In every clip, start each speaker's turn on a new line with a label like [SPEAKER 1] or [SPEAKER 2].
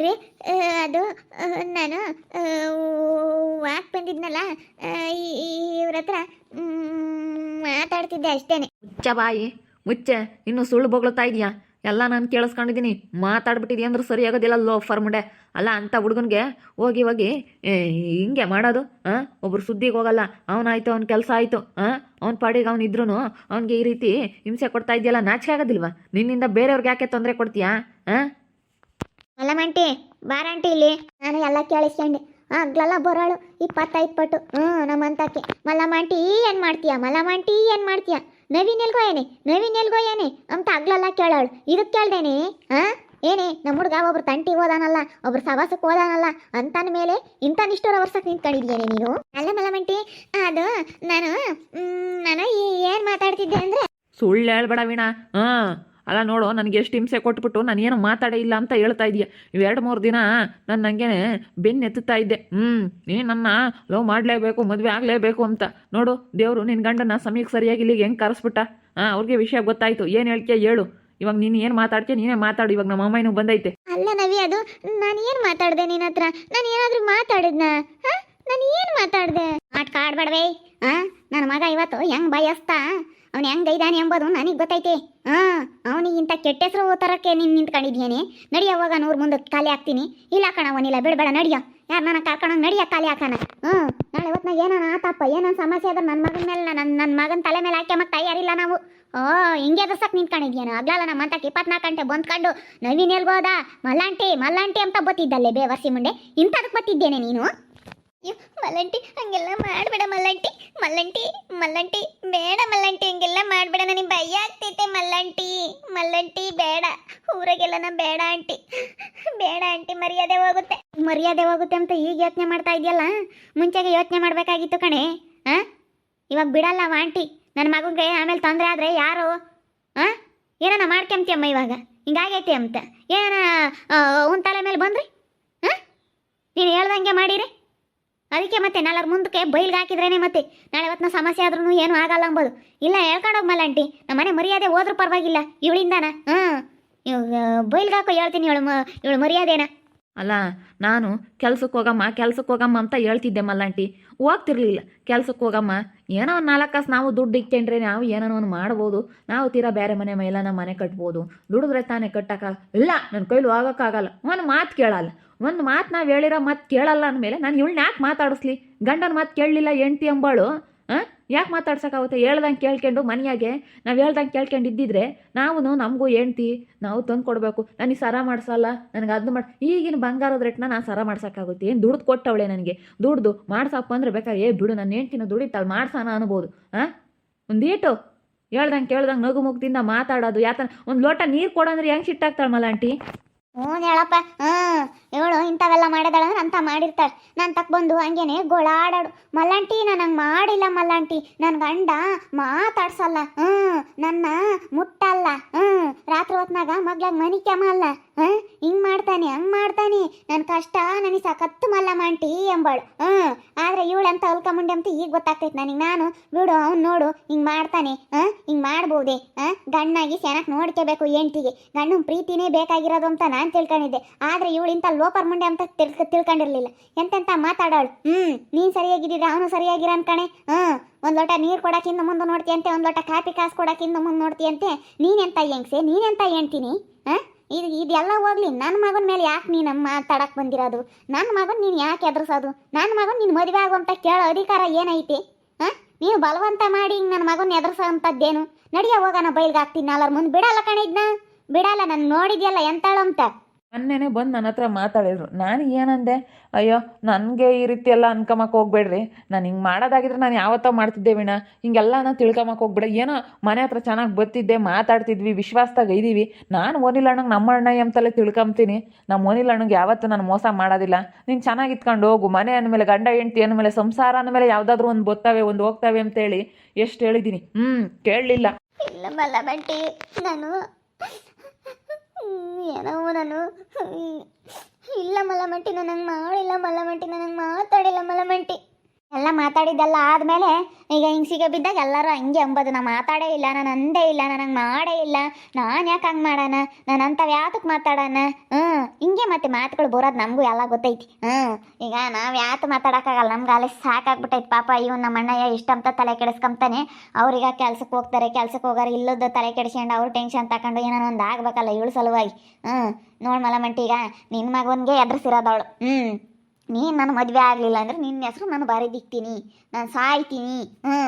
[SPEAKER 1] ರೀ ಅದು ನಾನು ವಾಕ್ ಬಂದಿದ್ನಲ್ಲ ಇವ್ರ ಹತ್ರ ಮಾತಾಡ್ತಿದ್ದೆ ಅಷ್ಟೇನೆ.
[SPEAKER 2] ಮುಚ್ಚ ಬಾಯಿ, ಮುಚ್ಚೆ, ಇನ್ನು ಸುಳ್ಳು ಬೊಗಳ್ತಾ ಇದೆಯಾ? ಎಲ್ಲ ನಾನು ಕೇಳಿಸ್ಕೊಂಡಿದ್ದೀನಿ. ಮಾತಾಡ್ಬಿಟ್ಟಿದ್ಯಾ ಅಂದ್ರೆ ಸರಿ ಆಗೋದಿಲ್ಲ ಲೋ ಫರ್ಮುಡೆ ಅಲ್ಲ, ಅಂತ ಹುಡುಗನಿಗೆ ಹೋಗಿ ಹೋಗಿ ಹಿಂಗೆ ಮಾಡೋದು ಹಾಂ ಒಬ್ರು ಸುದ್ದಿಗೆ ಹೋಗಲ್ಲ. ಅವನಾಯ್ತು ಅವ್ನ ಕೆಲಸ ಆಯಿತು ಹಾಂ ಅವ್ನ ಪಾಡಿಗೆ ಅವ್ನು ಇದ್ರೂ ಅವ್ನಿಗೆ ಈ ರೀತಿ ಹಿಂಸೆ ಕೊಡ್ತಾ ಇದೆಯಲ್ಲ, ನಾಚಿಕೆ ಆಗೋದಿಲ್ವಾ? ನಿನ್ನಿಂದ ಬೇರೆಯವ್ರಿಗೆ ಯಾಕೆ ತೊಂದರೆ ಕೊಡ್ತೀಯಾ ಹಾಂ
[SPEAKER 1] ಮಲ್ಲಮಂಟಿ ಬಾರಂಟಿ ಇಲ್ಲಿ. ನಾನು ಎಲ್ಲ ಕೇಳಿಸ್ಕೊಂಡೆ. ಆಗ್ಲೆಲ್ಲ ಬರೋಳು, ಇಪ್ಪತ್ತೈದು ಪಟ್ಟು. ಹ್ಞೂ ನಮ್ಮಂತಕ್ಕೆ ಮಲ್ಲಮಂಟಿ, ಏನು ಮಾಡ್ತೀಯ? ಮಲ್ಲಮಂಟಿ, ಏನು ಮಾಡ್ತೀಯ? ನವೀನ್ ಎಲ್ಗೋಯೇನೆ ನವೀನ್ ಎಲ್ಗೋಯೇನೆ ಅಂತ ಆಗ್ಲೆಲ್ಲ ಕೇಳೋಳು. ಇದಕ್ಕೆ ಕೇಳ್ದೇನೆ? ಹಾಂ ಏನೇ? ನಮ್ಮ ಹುಡುಗ ಒಬ್ರು ತಂಟಿಗೆ ಹೋದಾನಲ್ಲ, ಒಬ್ರು ಸವಾಸಕ್ಕೆ ಹೋದಾನಲ್ಲ ಅಂತನ ಮೇಲೆ ಇಂಥ ನಿಷ್ಠೂರ ವರ್ಷಕ್ಕೆ ನಿಂತ್ಕೊಂಡಿದ್ಯೇನೆ ನೀನು? ಅಲ್ಲ ಮಲ್ಲಮಂಟಿ, ಅದು ನಾನು ನಾನು ನಾನು ಏನು ಮಾತಾಡ್ತಿದ್ದೆ ಅಂದರೆ?
[SPEAKER 2] ಸುಳ್ಳು ಹೇಳ್ಬೇಡ ವೀಣಾ. ಹಾಂ ಅಲ್ಲ ನೋಡು, ನನಗೆ ಎಷ್ಟು ಹಿಂಸೆ ಕೊಟ್ಬಿಟ್ಟು ನಾನು ಏನು ಮಾತಾಡೇ ಇಲ್ಲ ಅಂತ ಹೇಳ್ತಾ ಇದೀಯ. ಇವೆರಡು ಮೂರು ದಿನ ನಾನು ನನಗೆ ಬೆನ್ನು ಎತ್ತುತ್ತಾ ಇದ್ದೆ. ಹ್ಞೂ ನೀ ನನ್ನ ಲವ್ ಮಾಡಲೇಬೇಕು, ಮದುವೆ ಆಗಲೇಬೇಕು ಅಂತ. ನೋಡು, ದೇವರು ನಿನ್ನ ಗಂಡನ ಸಮಯಕ್ಕೆ ಸರಿಯಾಗಿ ಇಲ್ಲಿಗೆ ಹೆಂಗೆ ಕರೆಸ್ಬಿಟ್ಟ? ಹಾಂ ಅವ್ರಿಗೆ ವಿಷಯ ಗೊತ್ತಾಯ್ತು. ಏನು ಹೇಳ್ಕೆ ಹೇಳು. ಇವಾಗ ನೀನು ಏನು ಮಾತಾಡ್ತೀಯ ನೀನೇ ಮಾತಾಡು, ಇವಾಗ ನಮ್ಮ ಅಮ್ಮನೂ ಬಂದೈತೆ.
[SPEAKER 1] ಅಲ್ಲ ನವಿ ಅದು ನಾನು ಏನು ಮಾತಾಡ್ದೆ ನಿನ್ನ ಹತ್ರ? ನಾನು ಏನಾದರೂ ಮಾತಾಡಿದ್ನಾ? ಹಾಂ? ನಾನು ಏನು ಮಾತಾಡ್ದೆ? ಆಟ ಆಡ್ಬೇಡವೇ ಆ ನನ್ನ ಮಗ ಇವತ್ತು ಹೆಂಗ್ ಬಯಸ್ತಾ? ಅವನು ಹೆಂಗ್ ಇದ್ದಾನೆ ಎಂಬುದು ನನಗೆ ಗೊತ್ತೈತೆ. ಹಾ ಅವನಿಗೆ ಇಂಥ ಕೆಟ್ಟ ಹೆಸರು ತರಕ್ಕೆ ನೀನು ನಿಂತ್ಕೊಂಡಿದ್ಯೇನೆ? ನಡಿಯ ಅವಾಗ ನೂರು ಮುಂದೆ ಖಾಲಿ ಹಾಕ್ತೀನಿ. ಇಲ್ಲ ಕಣ ಅವನಿಲ್ಲ ಬಿಡಬೇಡ, ನಡಿಯ. ಯಾರು ನನ್ನ ಕರ್ಕೊಂಡು ನಡಿಯ ಖಾಲಿ ಹಾಕೋಣ ಹ್ಞೂ ನಾಳೆ ಇವತ್ತು ಏನಾನ ಆತಪ್ಪ, ಏನಾನ ಸಮಸ್ಯೆ ಅದ ನನ್ನ ಮಗನ ಮೇಲೆ ನನ್ನ ನನ್ನ ಮಗನ ತಲೆ ಮೇಲೆ ಹಾಕಿ ಮತ್ತೆ ತಯಾರಿಲ್ಲ ನಾವು. ಓ, ಹಿಂಗೆ ಎದುರ್ಸಕ್ ನಿಂತ್ಕೊಂಡಿದ್ಯೇನು? ಅಗ್ಲಲ್ಲ ನಮ್ಮ ಅಂತಕ್ಕೆ ಇಪ್ಪತ್ನಾಲ್ಕು ಗಂಟೆ ಬಂದ್ಕೊಂಡು ನವೀನ್ ಎಲ್ಗೋದ? ಮಲ್ಲಾಂಟಿ ಮಲ್ಲಾಂಟಿ ಅಂತ ಬತ್ತಿದ್ದಲ್ಲೇ ಬೇವರ್ಸಿ ಮುಂಡೆ ಇಂಥದಕ್ಕೆ ಬತ್ತಿದ್ದೇನೆ ನೀನು? ಅಯ್ಯೋ, ಮಲ್ಲಂಟಿ, ಹಂಗೆಲ್ಲ ಮಾಡಬೇಡ ಮಲ್ಲಂಟಿ. ಮಲ್ಲಂಟಿ ಮಲ್ಲಂಟಿ, ಬೇಡ ಮಲ್ಲಂಟಿ, ಹಂಗೆಲ್ಲ ಮಾಡಬೇಡ. ನನಗೆ ಭಯ ಆಗ್ತೈತೆ ಮಲ್ಲಂಟಿ. ಮಲ್ಲಂಟಿ, ಬೇಡ. ಊರಾಗೆಲ್ಲನ ಬೇಡ ಆಂಟಿ. ಬೇಡ ಆಂಟಿ, ಮರ್ಯಾದೆ ಹೋಗುತ್ತೆ. ಮರ್ಯಾದೆ ಹೋಗುತ್ತೆ ಅಂತ ಈಗ ಯೋಚನೆ ಮಾಡ್ತಾ ಇದೆಯಲ್ಲ? ಮುಂಚೆಗೆ ಯೋಚನೆ ಮಾಡಬೇಕಾಗಿತ್ತು ಕಣೆ. ಹಾಂ ಇವಾಗ ಬಿಡಲ್ಲ ಆಂಟಿ. ನನ್ನ ಮಗನಿಗೆ ಆಮೇಲೆ ತೊಂದರೆ ಆದರೆ ಯಾರು? ಹಾಂ ಏನಾನ ಮಾಡ್ಕೊಂತೀಯಮ್ಮ ಇವಾಗ? ಹಿಂಗಾಗೈತಿ ಅಂತ. ಏನ ಒಂದು ತಲೆ ಮೇಲೆ ಬಂದ್ರಿ? ಹಾಂ ನೀನು ಹೇಳ್ದಂಗೆ ಮಾಡಿರಿ? ಅದಕ್ಕೆ ಮತ್ತೆ ನಾಲ್ಕು ಮುಂದಕ್ಕೆ ಬೈಲ್ಗೆ ಹಾಕಿದ್ರೇನೆ ಮತ್ತೆ? ನಾಳೆ ಇವತ್ತಿನ ಸಮಸ್ಯೆ ಆದ್ರೂ ಏನು ಆಗಲ್ಲ ಅಂಬೋದು. ಇಲ್ಲ ಹೇಳ್ಕೊಂಡೋಗ್ ಮಲ್ಲಂಟಿ. ನಮ್ಮ ಮನೆ ಮರ್ಯಾದೆ ಹೋದ್ರೂ ಪರವಾಗಿಲ್ಲ, ಇವಳಿಂದಾನ? ಹಾಂ. ಇವಾಗ ಬೈಲ್ಗೆ ಹಾಕೋ ಹೇಳ್ತೀನಿ ಇವಳು ಇವಳು ಮರ್ಯಾದೆನ.
[SPEAKER 2] ಅಲ್ಲ, ನಾನು ಕೆಲ್ಸಕ್ಕೆ ಹೋಗಮ್ಮ ಕೆಲ್ಸಕ್ಕೆ ಹೋಗಮ್ಮ ಅಂತ ಹೇಳ್ತಿದ್ದೆ ಮಲ್ಲಂಟಿ. ಹೋಗ್ತಿರ್ಲಿಲ್ಲ. ಕೆಲ್ಸಕ್ಕೆ ಹೋಗಮ್ಮ. ಏನೋ ಒಂದು ನಾಲ್ಕು ಕಾಸು ನಾವು ದುಡ್ಡು ಇಕ್ಕೊಂಡ್ರೆ ನಾವು ಏನೋ ಒಂದು ಮಾಡ್ಬೋದು. ನಾವು ತೀರಾ ಬೇರೆ ಮನೆ ಮೇಲೆ ನಮ್ಮ ಮನೆ ಕಟ್ಬೋದು. ದುಡಿದ್ರೆ ತಾನೇ ಕಟ್ಟಕ್ಕ? ಇಲ್ಲ ನನ್ನ ಕೈಲಿ ಹೋಗೋಕ್ಕಾಗಲ್ಲ ಒಂದು ಮಾತು ಕೇಳಲ್ಲ. ಒಂದು ಮಾತು ನಾವು ಹೇಳಿರೋ ಮಾತು ಕೇಳಲ್ಲ ಅಂದಮೇಲೆ ನಾನು ಇವಳನ್ನ ಯಾಕೆ ಮಾತಾಡಿಸ್ಲಿ? ಗಂಡನ ಮಾತು ಕೇಳಲಿಲ್ಲ ಹೆಂಡ್ತಿ ಅಂಬಾಳು, ಹಾಂ? ಯಾಕೆ ಮಾತಾಡ್ಸೋಕ್ಕಾಗುತ್ತೆ? ಹೇಳ್ದಂಗೆ ಕೇಳ್ಕೊಂಡು ಮನೆಯಾಗೆ ನಾವು ಹೇಳ್ದಂಗೆ ಕೇಳ್ಕೊಂಡು ಇದ್ದಿದ್ರೆ ನಾವು ನಮಗೂ ಹೆಂಡ್ತಿ, ನಾವು ತಂದು ಕೊಡಬೇಕು. ನನಗೆ ಸರ ಮಾಡಿಸಲ್ಲ, ನನಗೆ ಅದನ್ನ ಮಾಡಿ, ಈಗಿನ ಬಂಗಾರದ ರೇಟ್ನ ನಾನು ಸರ ಮಾಡ್ಸೋಕ್ಕಾಗುತ್ತೆ. ಏನು ದುಡ್ದು ಕೊಟ್ಟವಳೆ ನನಗೆ? ದುಡ್ದು ಮಾಡ್ಸಪ್ಪ ಅಂದ್ರೆ ಬೇಕಾದ್ರೆ, ಏ ಬಿಡು ನನ್ನ ಹೆಂಡ್ತಿನ ದುಡಿತಾಳೆ ಮಾಡ್ಸೋಣ ಅನ್ಬೋದು, ಹಾಂ? ಒಂದೀಟು. ಹೇಳ್ದಂಗೆ ಕೇಳ್ದಂಗೆ ನಗು ಮುಗ್ದಿಂದ ಮಾತಾಡೋದು, ಯಾತನ ಒಂದು ಲೋಟ ನೀರು ಕೊಡಂದ್ರೆ ಹೆಂಗೆ ಸಿಟ್ಟಾಗ್ತಾಳೆ ಮಲಾಂಟಿ
[SPEAKER 1] ಹ್ಞೂ ಹೇಳಪ್ಪ. ಹ್ಮ್ ಇವಳು ಇಂಥವೆಲ್ಲ ಮಾಡಿದಾಳ ಅಂದ್ರೆ ಅಂತ ಮಾಡಿರ್ತಾಳೆ. ನಾನು ತಕ್ಕ ಬಂದು ಹಂಗೇನೆ ಗೋಳಾಡಾಡು. ಮಲ್ಲಂಟಿ, ನಾನು ಹಂಗೆ ಮಾಡಿಲ್ಲ ಮಲ್ಲಂಟಿ. ನನ್ನ ಗಂಡ ಮಾತಾಡ್ಸಲ್ಲ. ಹ್ಞೂ. ನನ್ನ ಮುಟ್ಟಲ್ಲ. ಹ್ಞೂ. ರಾತ್ರಿ ಹೊತ್ನಾಗ ಮಗ್ಳಾಗ ಮನಿ ಮಲ್ಲ ಹಾ? ಹಿಂಗ್ ಮಾಡ್ತಾನೆ, ಹಂಗ್ ಮಾಡ್ತಾನೆ. ನನ್ನ ಕಷ್ಟ ನನಗೆ ಸಾಕತ್ತು ಮಲ್ಲ ಮಾಂಟಿ ಎಂಬಾಳು ಹ್ಮ್ ಆದರೆ ಇವಳು ಅಂತ ಅಲ್ಕಮುಂಡಿ ಅಂತ ಈಗ ಗೊತ್ತಾಗ್ತೈತೆ ನನಗೆ. ನಾನು ಬಿಡು, ಅವ್ನು ನೋಡು, ಹಿಂಗ್ ಮಾಡ್ತಾನೆ, ಹಾಂ? ಹಿಂಗ್ ಮಾಡ್ಬೋದೆ ಗಣ್ಣಾಗಿ ಚೆನ್ನಾಗಿ ನೋಡ್ಕೋಬೇಕು ಎಂಟಿಗೆ ಗಂಡನ ಪ್ರೀತಿನೇ ಬೇಕಾಗಿರೋದು ಅಂತ ನಾನು ತಿಳ್ಕೊಂಡಿದ್ದೆ. ಆದರೆ ಇವಳಿಂತ ಲೋಪರ್ ಮುಂಡೆ ಅಂತ ತಿಳ್ಕ, ತಿಳ್ಕೊಂಡಿರ್ಲಿಲ್ಲ. ಎಂತೆಂತ ಮಾತಾಡೋಳು? ಹ್ಮ್, ನೀನ್ ಸರಿಯಾಗಿದ್ದೀರಾ, ಅವನು ಸರಿಯಾಗಿರ ಅನ್ಕಣೆ ಹ್ಞೂ ಒಂದು ಲೋಟ ನೀರು ಕೊಡೋಕ್ಕಿಂತ ಮುಂದೆ ನೋಡ್ತೀಯಂತೆ, ಒಂದು ಲೋಟ ಕಾಫಿ ಕಾಸು ಕೊಡೋಕ್ಕಿಂತ ಮುಂದೆ ನೋಡ್ತೀಯಂತೆ. ನೀನೆಂತ ಹೆಂಗ್ಸೆ? ನೀನೆಂತ ಹೇಳ್ತೀನಿ ಹಾಂ? ಇದು ಇದೆಲ್ಲ ಹೋಗ್ಲಿ ನನ್ನ ಮಗನ ಮೇಲೆ ಯಾಕೆ ನೀನು ಮಾತಾಡಕ್ಕೆ ಬಂದಿರೋದು? ನನ್ನ ಮಗನ ನೀನು ಯಾಕೆ ಎದುರಿಸೋದು? ನನ್ನ ಮಗನ ನೀನು ಮದುವೆ ಆಗುವಂತ ಕೇಳೋ ಅಧಿಕಾರ ಏನೈತಿ? ಹಾಂ? ನೀನು ಬಲವಂತ ಮಾಡಿ ನನ್ನ ಮಗನ ಎದುರಿಸೋ ಅಂಥದ್ದೇನು ನಡಿಯ ಹೋಗೋಣ, ಬೈಲ್ಗೆ ಹಾಕ್ತೀನಿ, ನಾಲ್ವರ ಮುಂದೆ. ಬಿಡಲ್ಲ ಕಣಿದ್ನಾ ಬಿಡಲ್ಲ, ನಾನು ನೋಡಿದ್ಯಲ್ಲ ಎಂತಾಳು ಅಂತ
[SPEAKER 2] ಮೊನ್ನೆನೇ ಬಂದು ನನ್ನ ಹತ್ರ ಮಾತಾಡಿದ್ರು. ನಾನು ಏನಂದೆ? ಅಯ್ಯೋ, ನನಗೆ ಈ ರೀತಿ ಎಲ್ಲ ಅನ್ಕಮಕ್ಕೆ ಹೋಗ್ಬೇಡ್ರಿ. ನಾನು ಹಿಂಗೆ ಮಾಡೋದಾಗಿದ್ರೆ ನಾನು ಯಾವತ್ತೋ ಮಾಡ್ತಿದ್ದೆ ವೀಣ. ಹಿಂಗೆಲ್ಲ ನಾನು ತಿಳ್ಕೊಂಬಕ್ಕೆ ಹೋಗ್ಬೇಡ. ಏನೋ ಮನೆ ಹತ್ರ ಚೆನ್ನಾಗಿ ಬತ್ತಿದ್ದೆ, ಮಾತಾಡ್ತಿದ್ವಿ, ವಿಶ್ವಾಸದಾಗ ಇದ್ದೀವಿ. ನಾನು ಓನಿಲ್ಲ ಅಣ್ಣಂಗೆ ನಮ್ಮ ಅಣ್ಣ ಎಂತಲೇ ತಿಳ್ಕೊಂತೀನಿ ನಮ್ಮ ಓನಿಲ್ಲ ಅಣ್ಣಂಗೆ ಯಾವತ್ತೂ ನಾನು ಮೋಸ ಮಾಡೋದಿಲ್ಲ. ನೀನು ಚೆನ್ನಾಗಿ ಇತ್ಕೊಂಡು ಹೋಗು. ಮನೆ ಅಂದಮೇಲೆ, ಗಂಡ, ಹೆಂಡ್ತಿ ಅಂದಮೇಲೆ, ಸಂಸಾರ ಅಂದಮೇಲೆ ಯಾವುದಾದ್ರೂ ಒಂದು ಬತ್ತವೆ, ಒಂದು ಹೋಗ್ತಾವೆ ಅಂತೇಳಿ ಎಷ್ಟು ಹೇಳಿದ್ದೀನಿ ಹ್ಞೂ ಕೇಳಲಿಲ್ಲ.
[SPEAKER 1] ಇಲ್ಲ ಮಲ್ಲ ಬಂಟಿ ನಾನು ಏನೋ ನಾನು. ಇಲ್ಲ ಮಲ್ಲಮಂಟಿ ನನಗೆ ಮಾಡಿಲ್ಲ ಮಲ್ಲಮಂಟಿ ನನಗೆ ಮಾತಾಡಿಲ್ಲ ಮಲ್ಲಮಂಟಿ ಎಲ್ಲ ಮಾತಾಡಿದ್ದೆಲ್ಲ ಆದಮೇಲೆ ಈಗ ಹಿಂಗೆ ಸಿಗ ಬಿದ್ದಾಗ ಎಲ್ಲರೂ ಹಂಗೆ ಅಂಬೋದು, ನಾ ಮಾತಾಡೇ ಇಲ್ಲ, ನಾನು ಅಂದೇ ಇಲ್ಲ ನನಗೆ ಮಾಡೇ ಇಲ್ಲ, ನಾನು ಯಾಕೆ ಹಂಗೆ ಮಾಡೋಣ, ನಾನು ಅಂಥವು ಯಾತಕ್ಕೆ ಮಾತಾಡೋಣ? ಹ್ಞೂ, ಹಿಂಗೆ ಮತ್ತೆ ಮಾತುಗಳು ಬರೋದು ನಮಗೂ ಎಲ್ಲ ಗೊತ್ತೈತಿ. ಹ್ಞೂ, ಈಗ ನಾವು ಯಾತು ಮಾತಾಡೋಕ್ಕಾಗಲ್ಲ, ನಮ್ಗೆ ಅಲ್ಲಿ ಸಾಕಾಗ್ಬಿಟ್ಟೈತಿ ಪಾಪ ಇವ್ನು ನಮ್ಮ ಅಣ್ಣಯ್ಯ ಇಷ್ಟಂತ ತಲೆ ಕೆಡಿಸ್ಕೊಂತಾನೆ ಅವ್ರೀಗ ಕೆಲ್ಸಕ್ಕೆ ಹೋಗ್ತಾರೆ ಕೆಲ್ಸಕ್ಕೆ ಹೋಗಾರ, ಇಲ್ಲದ ತಲೆ ಕೆಡಿಸ್ಕೊಂಡು ಅವ್ರು ಟೆನ್ಷನ್ ತಗೊಂಡು ಏನೋ ಒಂದು ಆಗ್ಬೇಕಲ್ಲ, ಇವಳು ಸಲುವಾಗಿ. ಹ್ಞೂ, ನೋಡ್ ಮಲಮಂಟಿ, ಈಗ ನಿನ್ನ ಮಗನಿಗೆ ಎದುರಿಸಿರೋದವಳು ಹ್ಞೂ. ನೀನು ನನ್ನ ಮದುವೆ ಆಗಲಿಲ್ಲ ಅಂದ್ರೆ ನಿನ್ನ ಹೆಸರು ನಾನು ಬರೆದಿಕ್ತೀನಿ, ನಾನು ಸಾಯ್ತೀನಿ ಹ್ಞೂ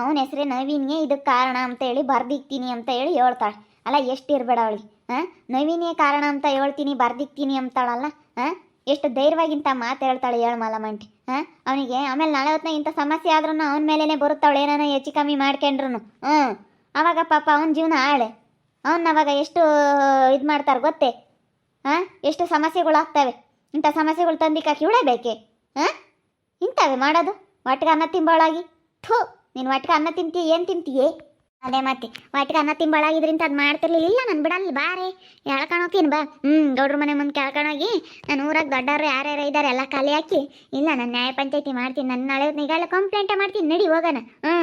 [SPEAKER 1] ಅವನ ಹೆಸರೇ ನವೀನ್ಗೆ ಇದಕ್ಕೆ ಕಾರಣ ಅಂತ ಹೇಳಿ ಬರ್ದಿಕ್ತೀನಿ ಅಂತ ಹೇಳಿ ಹೇಳ್ತಾಳೆ. ಅಲ್ಲ ಎಷ್ಟು ಇರಬೇಡ ಅವಳಿಗೆ, ಹಾಂ? ನವೀನೇ ಕಾರಣ ಅಂತ ಹೇಳ್ತೀನಿ, ಬರ್ದಿಕ್ತೀನಿ ಅಂತಾಳಲ್ಲ, ಹಾಂ? ಎಷ್ಟು ಧೈರ್ಯವಾಗಿಂತ ಮಾತು ಹೇಳ್ತಾಳೆ ಹೇಳು ಮಲಮಂಟಿ, ಹಾಂ? ಅವನಿಗೆ, ಆಮೇಲೆ ನಾಳೆ ಹೊತ್ತಿನ ಇಂಥ ಸಮಸ್ಯೆ ಆದ್ರೂ ಅವನ ಮೇಲೇ ಬರುತ್ತಾಳೆ, ಏನಾನ ಹೆಚ್ಚು ಕಮ್ಮಿ ಮಾಡ್ಕೊಂಡ್ರು ಹ್ಞೂ ಅವಾಗ ಪಾಪ ಅವನ ಜೀವನ ಹಾಳೆ. ಅವನ್ನ ಅವಾಗ ಎಷ್ಟು ಇದು ಮಾಡ್ತಾರೆ ಗೊತ್ತೇ, ಹಾಂ? ಎಷ್ಟು ಸಮಸ್ಯೆಗಳಾಗ್ತವೆ. ಇಂಥ ಸಮಸ್ಯೆಗಳು ತಂದಿಕ್ಕಾಕಿ ಕಿವಳೆ ಬೇಕೆ? ಹಾಂ? ಇಂಥವೇ ಮಾಡೋದು? ಒಟ್ಟಿಗೆ ಅನ್ನ ತಿಂಬಾಳಾಗಿ? ಥೂ, ನೀನು ಒಟ್ಟಿಗೆ ಅನ್ನ ತಿಂತೀಯ, ಏನು ತಿಂತೀಯೇ? ಅದೇ ಮತ್ತೆ ಒಟ್ಟಿಗೆ ಅನ್ನ ತಿಂಬಾಳಾಗಿದ್ರಿಂದ ಅದು ಮಾಡ್ತಿರ್ಲಿಲ್ಲ ಇಲ್ಲ ನಾನು, ಬಿಡಲ್ಲ ಬಾರೆ ಎಳ್ಕೊಂಡೋಗ್ತೀನಿ ಬಾ. ಹ್ಞೂ ಗೌಡ್ರ ಮನೆ ಮುಂದೆ ಕೇಳ್ಕೊಂಡೋಗಿ ನಾನು ಊರಾಗ ದೊಡ್ಡವ್ರು ಯಾರ್ಯಾರು ಇದ್ದಾರೆ ಎಲ್ಲ ಖಾಲಿ ಹಾಕಿ, ಇಲ್ಲ ನಾನು ನ್ಯಾಯ ಪಂಚಾಯತಿ ಮಾಡ್ತೀನಿ ನನ್ನ ನಾಳೆ ಈಗೆಲ್ಲ ಕಂಪ್ಲೇಂಟೇ ಮಾಡ್ತೀನಿ, ನಡಿ ಹೋಗೋಣ. ಹ್ಞೂ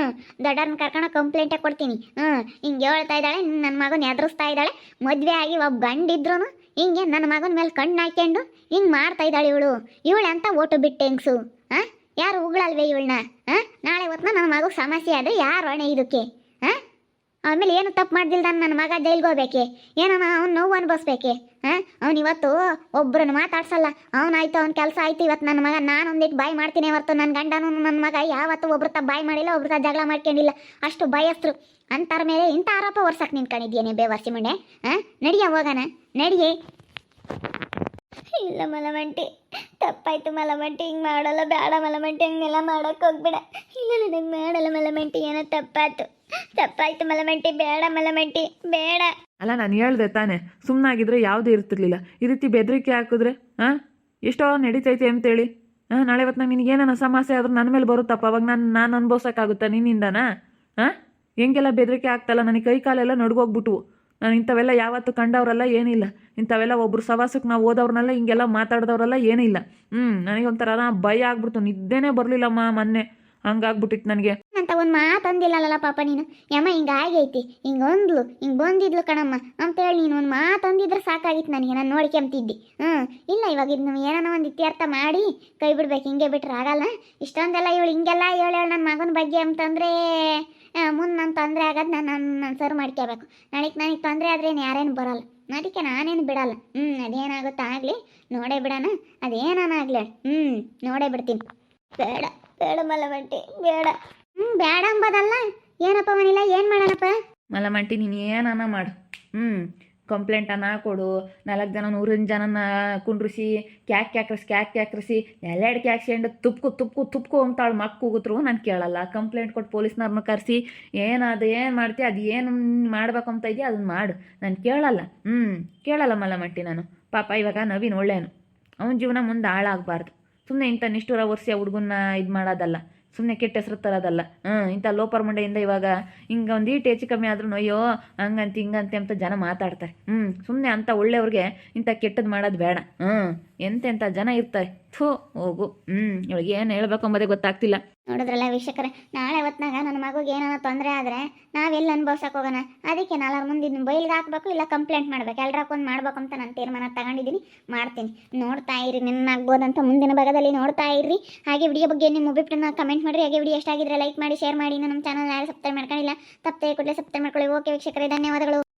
[SPEAKER 1] ದೊಡ್ಡವ್ರನ್ನ ಕರ್ಕೊಂಡು ಕಂಪ್ಲೇಂಟೇ ಕೊಡ್ತೀನಿ. ಹ್ಞೂ ಹಿಂಗೆ ಹೇಳ್ತಾ ಇದ್ದಾಳೆ ನನ್ನ ಮಗನ ಎದುರಿಸ್ತಾ ಇದ್ದಾಳೆ. ಮದುವೆ ಆಗಿ ಒಬ್ಬ ಗಂಡಿದ್ರು ಹಿಂಗೆ ನನ್ನ ಮಗನ ಮೇಲೆ ಕಣ್ಣು ಹಾಕ್ಕೊಂಡು ಹಿಂಗೆ ಮಾಡ್ತಾ ಇದ್ದಾಳೆ ಇವಳು. ಇವಳು ಅಂತ ಓಟು ಬಿಟ್ಟೆ ಹೆಂಗ್ಸು? ಹಾಂ ಯಾರು ಉಗಳಲ್ವೇ ಇವಳನ್ನ ಹಾಂ ನಾಳೆ ಹೊತ್ತಿನ ನನ್ನ ಮಗ ಸಮಸ್ಯೆ ಆದರೆ ಯಾರು ಹೊಣೆ ಇದಕ್ಕೆ? ಹಾಂ ಆಮೇಲೆ ಏನು ತಪ್ಪು ಮಾಡ್ದಿಲ್ಲ ನನ್ನ ಮಗ ಜೈಲ್ಗೆ ಹೋಗ್ಬೇಕೆ? ಏನೋ ಅವ್ನು ನೋವು ಅನ್ಭವಿಸ್ಬೇಕೆ? ಹಾಂ ಅವ್ನು ಇವತ್ತು ಒಬ್ಬರನ್ನು ಮಾತಾಡ್ಸಲ್ಲ. ಅವನಾಯ್ತು ಅವ್ನ ಕೆಲಸ ಆಯ್ತು. ಇವತ್ತು ನನ್ನ ಮಗ ನಾನು ಒಂದಿಟ್ಟು ಬಾಯಿ ಮಾಡ್ತೀನಿ ಹೊರ್ತು. ನನ್ನ ಗಂಡನೂ ನನ್ನ ಮಗ ಯಾವತ್ತೂ ಒಬ್ರು ತ ಬಾಯಿ ಮಾಡಿಲ್ಲ, ಒಬ್ರು ತ ಜಗಳ ಮಾಡ್ಕೊಂಡಿಲ್ಲ. ಅಷ್ಟು ಭಯಸ್ಥರು ಅಂತಾರ ಮೇಲೆ ಇಂಥ ಆರೋಪ ವರ್ಷಕ್ಕೆ ನಿಂತ್ಕೊಂಡಿದ್ಯೇನೆ ಬೇವರ್ಸಿ ಮುಂಡೆ ಹಾಂ ನಡಿಯ ಹೋಗೋಣ ನಡಿಯೇ? ಇಲ್ಲ ಮಲಮಂಟಿ ತಪ್ಪಾಯ್ತು ಮಲಮಂಟಿ ಹಿಂಗೆ ಮಾಡಲ್ಲ ಬೇಡ ಮಲಮಂಟಿ ಹಂಗೆಲ್ಲ ಮಾಡೋಕೆ ಹೋಗ್ಬೇಡ. ಇಲ್ಲ ನನಗೆ ಮಾಡಲ್ಲ ಮಲಮಂಟಿ ಏನೋ ತಪ್ಪಾಯ್ತು. ತಪ್ಪಾಯ್ತು ಮಲಮಂಟಿ ಬೇಡ ಮಲಮಂಟಿ ಬೇಡ.
[SPEAKER 2] ಅಲ್ಲ ನಾನು ಹೇಳ್ದೆ ತಾನೆ ಸುಮ್ಮನಾಗಿದ್ರೆ ಯಾವುದೂ ಇರ್ತಿರ್ಲಿಲ್ಲ. ಈ ರೀತಿ ಬೆದರಿಕೆ ಹಾಕಿದ್ರೆ ಹಾಂ ಎಷ್ಟೋ ನಡೀತೈತೆ ಅಂತೇಳಿ. ಹಾಂ ನಾಳೆ ಹೊತ್ತು ನಂಗೆ ಏನೇನೋ ಸಮಸ್ಯೆ ಆದ್ರೂ ನನ್ನ ಮೇಲೆ ಬರುತ್ತಪ್ಪ ಅವಾಗ ನಾನು ನಾನು ಅನುಭವಿಸೋಕ್ಕಾಗುತ್ತಾ ನಿನ್ನಿಂದನಾ? ಹಾಂ ಹೆಂಗೆಲ್ಲ ಬೆದರಿಕೆ ಆಗ್ತಲ್ಲ? ನನಗೆ ಕೈ ಕಾಲೆಲ್ಲ ನಡ್ಗೋಗ್ಬಿಟ್ವು. ನಾನು ಇಂಥವೆಲ್ಲ ಯಾವತ್ತೂ ಕಂಡವರೆಲ್ಲ, ಏನಿಲ್ಲ. ಇಂಥವೆಲ್ಲ ಒಬ್ರು ಸವಾಸಕ್ಕೆ ನಾವು ಓದೋರ್ನೆಲ್ಲ ಹಿಂಗೆಲ್ಲ ಮಾತಾಡಿದವರೆಲ್ಲ ಏನಿಲ್ಲ. ಹ್ಞೂ ನನಗೊಂಥರ ಭಯ ಆಗ್ಬಿಡ್ತು. ನಿದ್ದೆನೇ ಬರಲಿಲ್ಲಮ್ಮ ಮೊನ್ನೆ. ಹಂಗಾಗ್ಬಿಟ್ಟಿತ್ತು ನನಗೆ.
[SPEAKER 1] ಅಂತ ಒಂದು ಮಾತು ಅಂದಿಲ್ಲಲ್ಲ ಪಾಪ ನೀನು? ಯಮ್ಮ, ಹಿಂಗೆ ಆಗೈತಿ. ಹಿಂಗೆ ಒಂದ್ಲು, ಹಿಂಗೆ ಬಂದಿದ್ಲು ಕಣಮ್ಮ. ಅಂತೇಳಿ ನೀನು ಒಂದು ಮಾತು ಅಂದಿದ್ರೆ ಸಾಕಾಗಿತ್ತು ನನಗೆ. ನಾನು ನೋಡ್ಕೊಂತಿದ್ದಿ ಹ್ಞೂ ಇಲ್ಲ ಇವಾಗ ಇದು ಏನಾನ ಒಂದು ಇತ್ಯರ್ಥ ಮಾಡಿ ಕೈ ಬಿಡ್ಬೇಕು. ಹಿಂಗೆ ಬಿಟ್ರೆ ಆಗಲ್ಲ. ಇಷ್ಟೊಂದೆಲ್ಲ ಇವಳು ಹಿಂಗೆಲ್ಲ ಹೇಳು ನನ್ನ ಮಗನ ಬಗ್ಗೆ ಅಂತಂದರೆ ಮುಂದೆ ನನ್ನ ತೊಂದರೆ ಆಗೋದು ನಾನು ನನ್ನ ನಾನು ಸರ್ ಮಾಡ್ಕೋಬೇಕು ನನಗೆ ನನಗೆ ತೊಂದರೆ ಆದ್ರೆ ಯಾರೇನು ಬರಲ್ಲ. ಅದಕ್ಕೆ ನಾನೇನು ಬಿಡಲ್ಲ. ಹ್ಞೂ ಅದೇನಾಗುತ್ತೆ ಆಗಲಿ. ನೋಡೇ ಬಿಡೋಣ. ಅದೇನಾನಾಗಲಿ ಹ್ಞೂ ನೋಡೇ ಬಿಡ್ತೀನಿ. ಬೇಡ ಬೇಡ ಮಲಮಂಟಿ ಬೇಡ. ಹ್ಞೂ ಬೇಡ ಅಂಬೋದಲ್ಲ. ಏನಪ್ಪ ಮನಿಲ್ಲ ಏನು ಮಾಡೋಣಪ್ಪ?
[SPEAKER 2] ಮಲಮಂಟಿ ನೀನು ಏನಾನ ಮಾಡು. ಹ್ಞೂ ಕಂಪ್ಲೇಂಟನ್ನು ಕೊಡು, ನಾಲ್ಕು ಜನ ನೂರಿನ ಜನನ ಕುಂಡ್ರಿಸಿ, ಕ್ಯಾಕ್ ಕ್ಯಾಕ್ರಿಸಿ ಕ್ಯಾಕ್ ಕ್ಯಾಕ್ರಿಸಿ ಎಲ್ಲೆರಡು ಕ್ಯಾಕ್ಸ್ಕೊಂಡು ತುಪ್ಕು ತುಪ್ಕು ತುಪ್ಕು ಅಂತಾಳು ಮಕ್ಕ ಕೂಗಿದ್ರು ನಾನು ಕೇಳಲ್ಲ. ಕಂಪ್ಲೇಂಟ್ ಕೊಟ್ಟು ಪೊಲೀಸ್ನವ್ರನ್ನ ಕರೆಸಿ ಏನಾದ ಏನು ಮಾಡ್ತೀಯ ಅದು ಏನು ಮಾಡ್ಬೇಕು ಅಂತ ಇದೆಯಾ ಅದನ್ನ ಮಾಡು. ನಾನು ಕೇಳಲ್ಲ. ಹ್ಞೂ ಕೇಳಲ್ಲ ಮಲಮಟ್ಟಿ ನಾನು. ಪಾಪ ಇವಾಗ ನವೀನ್ ಒಳ್ಳೇನು. ಅವನ ಜೀವನ ಮುಂದೆ ಹಾಳಾಗಬಾರ್ದು. ಸುಮ್ಮನೆ ಇಂಥ ನಿಷ್ಠುರ ವರ್ಷ ಹುಡುಗನ್ನ ಇದು ಮಾಡೋದಲ್ಲ. ಸುಮ್ಮನೆ ಕೆಟ್ಟ ಹೆಸರು ತರೋದಲ್ಲ ಹಾಂ, ಇಂಥ ಲೋಪರ್ ಮಂಡೆಯಿಂದ ಇವಾಗ ಹಿಂಗೆ ಒಂದು ಈಟು ಹೆಚ್ಚು ಕಮ್ಮಿ ಆದ್ರೂ ಅಯ್ಯೋ, ಹಂಗಂತ ಹಿಂಗಂತೆ ಅಂತ ಜನ ಮಾತಾಡ್ತಾರೆ. ಹ್ಞೂ ಸುಮ್ಮನೆ ಅಂಥ ಒಳ್ಳೆಯವ್ರಿಗೆ ಇಂಥ ಕೆಟ್ಟದ್ದು ಮಾಡೋದು ಬೇಡ. ಹ್ಞೂ ಎಂತೆಂಥ ಜನ ಇರ್ತಾರೆ. ಥೂ, ಹೋಗು. ಹ್ಞೂ ಇವಳಿಗೆ ಏನು ಹೇಳ್ಬೇಕು ಅಂಬೋದೇ ಗೊತ್ತಾಗ್ತಿಲ್ಲ.
[SPEAKER 1] ನೋಡಿದ್ರಲ್ಲ ವೀಕ್ಷಕರೇ, ನಾಳೆ ಹೊತ್ನಾಗ ನನ್ನ ಮಗುಗೆ ಏನೋ ತೊಂದರೆ ಆದರೆ ನಾವೆಲ್ಲಿ ಅನ್ಭವ್ಸಕ್ಕೆ ಹೋಗೋಣ? ಅದಕ್ಕೆ ನಾಲ್ಕು ಮುಂದಿನ ಬೈಲ್ಗೆ ಹಾಕ್ಬೇಕು ಇಲ್ಲ ಕಂಪ್ಲೇಂಟ್ ಮಾಡ್ಬೇಕು. ಎಲ್ರಾಕೊಂದು ಮಾಡ್ಬೇಕು ಅಂತ ನಾನು ತೀರ್ಮಾನ ತಗೊಂಡಿದ್ದೀನಿ, ಮಾಡ್ತೀನಿ. ನೋಡ್ತಾ ಇರಿ ಅಂತ ಮುಂದಿನ ಭಾಗದಲ್ಲಿ ನೋಡ್ತಾ ಇರ್ರಿ. ಹಾಗೆ ವಿಡಿಯೋ ಬಗ್ಗೆ ನಿಮ್ಮ ಅಭಿಪ್ರಾಯನ ಕಮೆಂಟ್ ಮಾಡಿರಿ. ಹಾಗೆ ವಿಡಿಯೋ ಎಷ್ಟಾಗಿದ್ರೆ ಲೈಕ್ ಮಾಡಿ ಶೇರ್ ಮಾಡಿ. ನಮ್ಮ ಚಾನಲ್ ಯಾರು ಸಬ್ಸ್ಕ್ರೈಬ್ ಮಾಡ್ಕೊಂಡಿಲ್ಲ, ತಪ್ಪದೆ ಕೂಡಲೇ ಸಬ್ಸ್ಕ್ರೈಬ್ ಮಾಡ್ಕೊಳ್ಳಿ. ಓಕೆ ವೀಕ್ಷಕರೇ, ಧನ್ಯವಾದಗಳು.